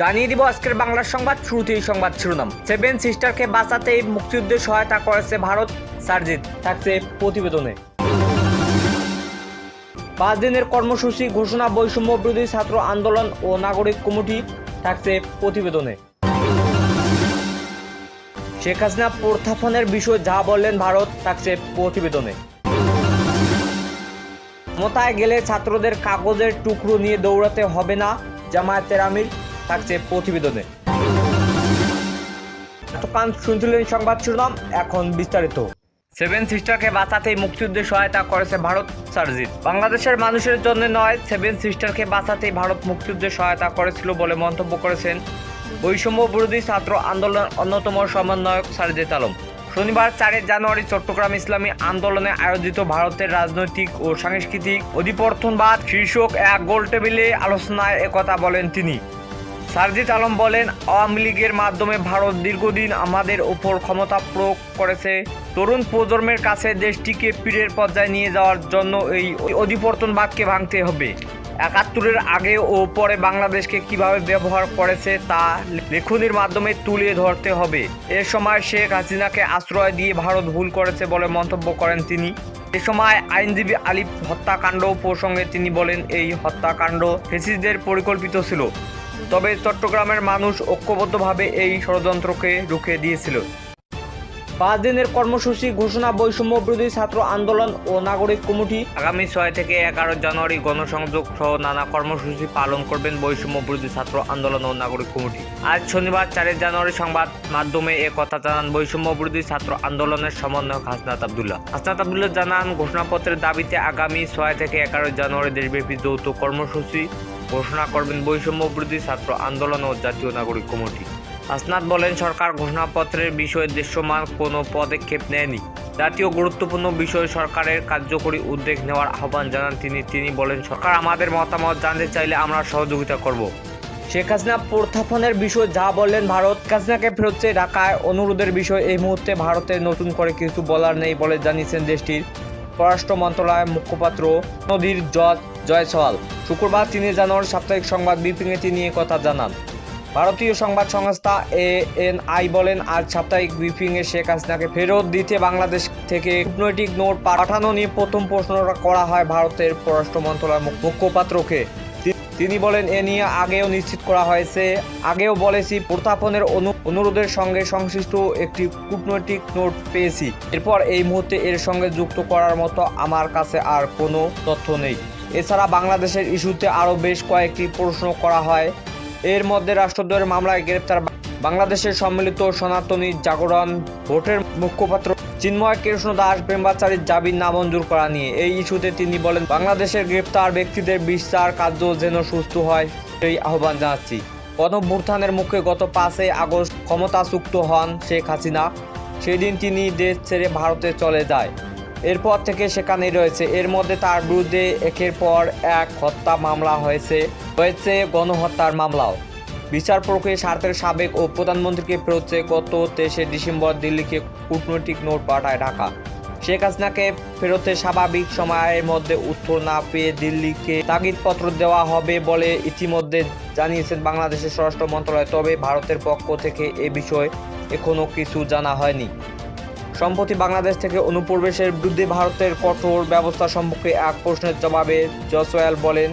জানিয়ে দিব আজকের বাংলার সংবাদ, শুরুতেই সংবাদ শিরোনাম। সেভেন সিস্টারকে বাঁচাতেই মুক্তিযুদ্ধে সহায়তা করেছে ভারত, সার্জিত থাকছে প্রতিবেদনে। পাঁচ দিনের কর্মসূচি ঘোষণা, বৈষম্য বিরোধী ছাত্র আন্দোলন ও নাগরিক কমিটি থাকছে প্রতিবেদনে। শেখ হাসিনা প্রত্যাপনের বিষয়ে যা বললেন ভারত, থাকছে প্রতিবেদনে। ক্ষমতায় গেলে ছাত্রদের কাগজের টুকরো নিয়ে দৌড়াতে হবে না, জামায়াতের আমির। থাকছে প্রতিবেদনে। এতক্ষণ শুনছিলেন সংবাদ শিরোনাম, এখন বিস্তারিত। সেভেন সিস্টারকে বাঁচাতেই মুক্তিযুদ্ধে সহায়তা করেছে ভারত, সার্জিত। বাংলাদেশের মানুষের জন্য নয়, সেভেন সিস্টারকে বাঁচাতেই ভারত মুক্তিযুদ্ধে সহায়তা করেছিল বলে মন্তব্য করেছেন বৈষম্য বিরোধী ছাত্র আন্দোলনের অন্যতম সমন্বয়ক সার্জিত আলম। শনিবার চারের জানুয়ারি চট্টগ্রাম ইসলামী আন্দোলনে আয়োজিত ভারতের রাজনৈতিক ও সাংস্কৃতিক অধিপর্থনবাদ শীর্ষক এক গোল টেবিলে আলোচনায় একথা বলেন তিনি। সারজিৎ আলম বলেন, আওয়ামী লীগের মাধ্যমে ভারত দীর্ঘদিন আমাদের ওপর ক্ষমতা প্রয়োগ করেছে। তরুণ প্রজন্মের কাছে দেশটিকে পীরের পর্যায়ে নিয়ে যাওয়ার জন্য এই অধিপর্তনবাদকে ভাঙতে হবে। একাত্তরের আগে ও পরে বাংলাদেশকে কীভাবে ব্যবহার করেছে তা লেখনির মাধ্যমে তুলে ধরতে হবে। এ সময় শেখ হাসিনাকে আশ্রয় দিয়ে ভারত ভুল করেছে বলে মন্তব্য করেন তিনি। এ সময় আইনজীবী আলিফ হত্যাকাণ্ড প্রসঙ্গে তিনি বলেন, এই হত্যাকাণ্ড ফেসিসদের পরিকল্পিত ছিল। তবে চট্টগ্রামের মানুষ ঐক্যবদ্ধভাবে এই ষড়যন্ত্রকে রুখে দিয়েছিল। পাঁচ দিনের কর্মসূচি, ঘোষণা, বৈষম্য বিরোধী ছাত্র আন্দোলন ও নাগরিক কমিটি আগামী ছয় থেকে এগারো জানুয়ারি গণসংযোগ সহ নানা কর্মসূচি পালন করবেন বৈষম্য বিরোধী ছাত্র আন্দোলন ও নাগরিক কমিটি। আজ শনিবার চারের জানুয়ারি সংবাদ মাধ্যমে এ কথা জানান বৈষম্য বিরোধী ছাত্র আন্দোলনের সমন্বয়ক হাসনাত আবদুল্লাহ। হাসনাত আবদুল্লাহ জানান, ঘোষণাপত্রের দাবিতে আগামী ছয় থেকে এগারো জানুয়ারি দেশব্যাপী যৌথ কর্মসূচি ঘোষণা করবেন বৈষম্য বিরোধী ছাত্র আন্দোলন ও জাতীয় নাগরিক কমিটি। আসনাদ বলেন, সরকার ঘোষণাপত্রের বিষয়ে দৃশ্যমান কোনো পদক্ষেপ নেয়নি। জাতীয় গুরুত্বপূর্ণ বিষয়ে সরকারের কার্যকরী উদ্যোগ নেওয়ার আহ্বান জানান তিনি। তিনি বলেন, সরকার আমাদের মতামত জানতে চাইলে আমরা সহযোগিতা করব। শেখ হাসিনা প্রত্যাপনের বিষয়ে যা বললেন, ভারত হাসিনাকে ফেরত চেয়ে ঢাকায় অনুরোধের বিষয়ে এই মুহূর্তে ভারতের নতুন করে কিছু বলার নেই বলে জানিয়েছেন দেশটির পররাষ্ট্র মন্ত্রণালয়ের মুখপাত্র নদীর জজ জয়সওয়াল। শুক্রবার তিনি জানুয়ার সাপ্তাহিক সংবাদ ব্রিফিংয়ে তিনি কথা জানান। ভারতীয় সংবাদ সংস্থা এএনআই বলেন, আজ সাপ্তাহিক ব্রিফিংয়ে শেখ হাসিনাকে ফেরত দিতে বাংলাদেশ থেকে কূটনৈতিক নোট পাঠানো নিয়ে প্রথম প্রশ্নটা করা হয় ভারতের পররাষ্ট্র মন্ত্রণালয়ের মুখপাত্রকে। তিনি বলেন, এ নিয়ে আগেও নিশ্চিত করা হয়েছে। আগেও বলেছি প্রত্যাপনের অনুরোধের সঙ্গে সংশ্লিষ্ট একটি কূটনৈতিক নোট পেয়েছি। এরপর এই মুহূর্তে এর সঙ্গে যুক্ত করার মতো আমার কাছে আর কোনো তথ্য নেই। এছাড়া বাংলাদেশের ইস্যুতে আরও বেশ কয়েকটি প্রশ্ন করা হয়। এর মধ্যে রাষ্ট্রদ্রোহের মামলায় গ্রেপ্তার বাংলাদেশের সম্মিলিত সনাতনী জাগরণ ভোটের মুখপাত্র চিন্ময় কৃষ্ণ দাস প্রেমবাচারীর জামিন নামঞ্জুর করা নিয়ে। এই ইস্যুতে তিনি বলেন, বাংলাদেশের গ্রেপ্তার ব্যক্তিদের বিচার কার্য যেন সুস্থ হয় সেই আহ্বান জানাচ্ছি। গণভ্যুত্থানের মুখে গত পাঁচই আগস্ট ক্ষমতাচ্যুত হন শেখ হাসিনা। সেদিন তিনি দেশ ছেড়ে ভারতে চলে যায়। এরপর থেকে সেখানেই রয়েছে। এর মধ্যে তার বিরুদ্ধে একের পর এক হত্যা মামলা হয়েছে হয়েছে গণহত্যার মামলাও। বিচার প্রক্রিয়া স্বার্থের সাবেক ও প্রধানমন্ত্রীকে ফেরত চেয়ে গত তেইশে ডিসেম্বর দিল্লিকে কূটনৈতিক নোট পাঠায় ঢাকা। শেখ হাসিনাকে ফেরতে স্বাভাবিক সময়ের মধ্যে উত্তর না পেয়ে দিল্লিকে তাগিদপত্র দেওয়া হবে বলে ইতিমধ্যে জানিয়েছেন বাংলাদেশের স্বরাষ্ট্র মন্ত্রণালয়। তবে ভারতের পক্ষ থেকে এ বিষয়ে এখনও কিছু জানা হয়নি। সম্প্রতি বাংলাদেশ থেকে অনুপ্রবেশের বিরুদ্ধে ভারতের কঠোর ব্যবস্থা সম্পর্কে এক প্রশ্নের জবাবে জসওয়াল বলেন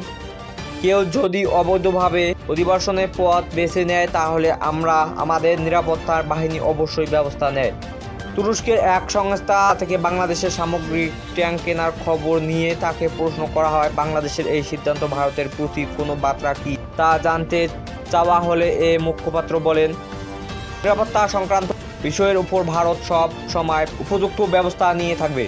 কেউ যদি অবৈধভাবে অধিবাসনের পথ বেছে নেয়, তাহলে আমরা আমাদের নিরাপত্তার বাহিনী অবশ্যই ব্যবস্থা নেয়। তুরস্কের এক সংস্থা থেকে বাংলাদেশের সামগ্রিক ট্যাঙ্ক কেনার খবর নিয়ে তাকে প্রশ্ন করা হয়, বাংলাদেশের এই সিদ্ধান্ত ভারতের প্রতি কোনো বার্তা কি? তা জানতে চাওয়া হলে এ মুখপাত্র বলেন, নিরাপত্তা সংক্রান্ত বিষয়ের উপর ভারত সব সময় উপযুক্ত ব্যবস্থা নিয়ে থাকবে।